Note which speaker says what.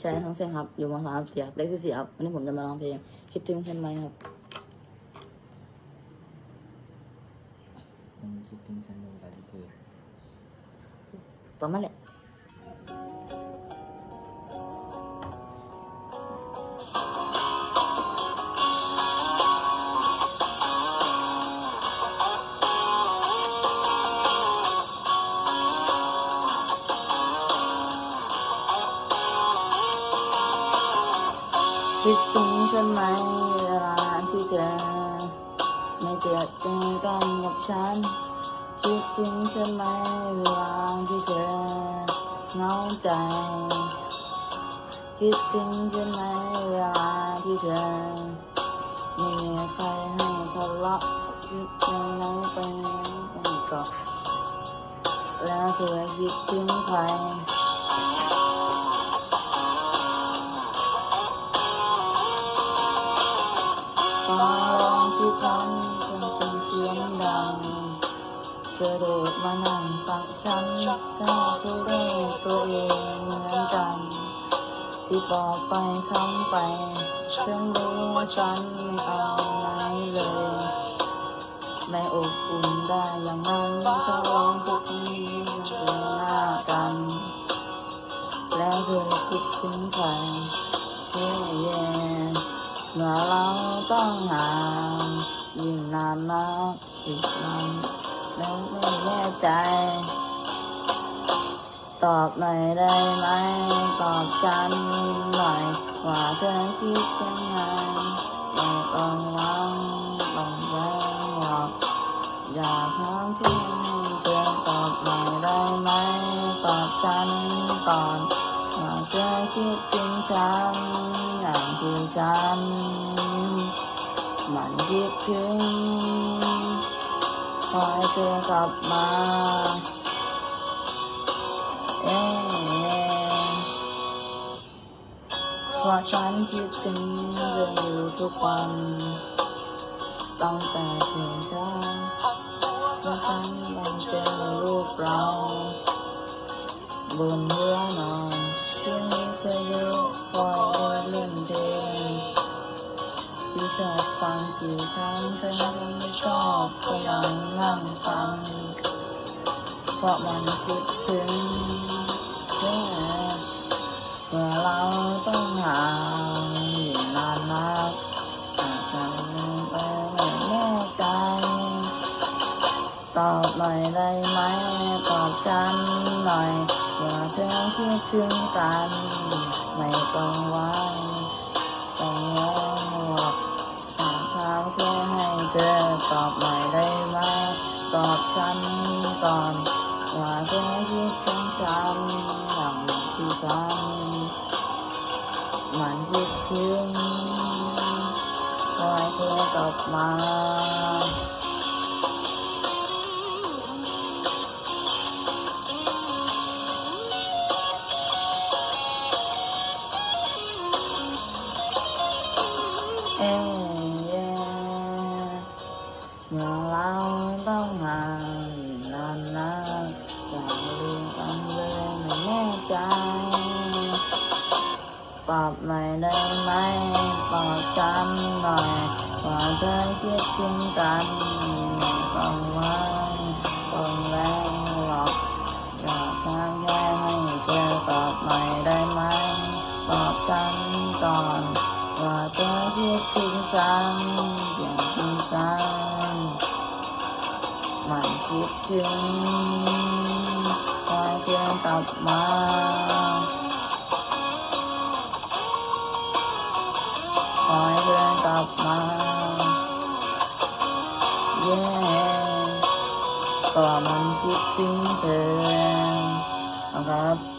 Speaker 1: ใช่ทั้งเส้นครับ อยู่มสามเสียครับเลขที่สี่ครับวันนี้ผมจะมาร้องเพลง คิดถึงฉันไหมครับ
Speaker 2: มึงคิดถึงฉันในเวลาที่เธอ
Speaker 1: ประมาณเนี้ คิดถึงฉันไหมเวลาที่เธอไม่เจอเจอกันกับฉัน คิดถึงฉันไหมเวลาที่เธอเหงาใจ คิดถึงฉันไหมเวลาที่เธอไม่มีใครให้ทะเลาะคิดไปไหนไปไหนก็แล้วเธอคิดถึงใคร ดังเธอโดดมานั่งตักฉันถ้าเธอได้ตัวเองเหมือนกัน ที่บอกไปคำไป ฉันรู้ว่าฉันไม่เอาไหนเลยไม่อบอุ่นได้อย่างนั้นถ้าร้องทุกทีเป็นหน้ากัน แล้วเธอคิดถึงใครเย่เย่เมื่อเราต้องห่างยิ่งนานนัก อีกนานแล้วไม่แน่ใจ ตอบหน่อยได้ไหม ตอบฉันหน่อยว่าเธอคิดยังไงไม่ต้องหวังต้องแย้งหรอกอยากถามที่เธอตอบหน่อยได้ไหม ตอบฉันก่อนว่าเธอคิดถึงฉันอย่างที่ฉัน มันคิดถึง ขอให้เธอกลับมาเอ๊ะเพราะฉันคิดถึงเธออยู่ทุกวัน ตั้งแต่เพียงเช้าเมื่อฉันบังเจอรูปเรา บนเรือ ชอบฟังกี่ครั้งเธอไม่ชอบก็ยังนั่งฟัง เพราะมันคิดถึงแค่เมื่อเราต้องห่างอยิ่นานนักอาจจะไปไม่แน่ใจตอบหน่อยได้ไหมตอบฉันหน่อยว่าเธอคิดถึงกัน ไม่ต้องหวังต้องงง เธอตอบหน่อยได้ไหมตอบฉันก่อนว่าเธอคิดถึงฉันอย่างที่ฉันมันคิดถึงขอให้เธอกลับมาเอ๊ ห่างนานนักอยากลืมกันเลยไม่แน่ใจตอบหน่อยได้ไหมตอบฉันหน่อยว่าเธอคิดถึงกันต้องวังต้องแรงหรอกอยากทำแค่ให้เธอตอบหน่อยได้ไหมตอบฉันก่อนว่าเธอคิดถึงฉัน คิดถึงคอยเธอกลับมาคอยเธอกลับมาเย้ก็มันคิดถึงเธอนะครับ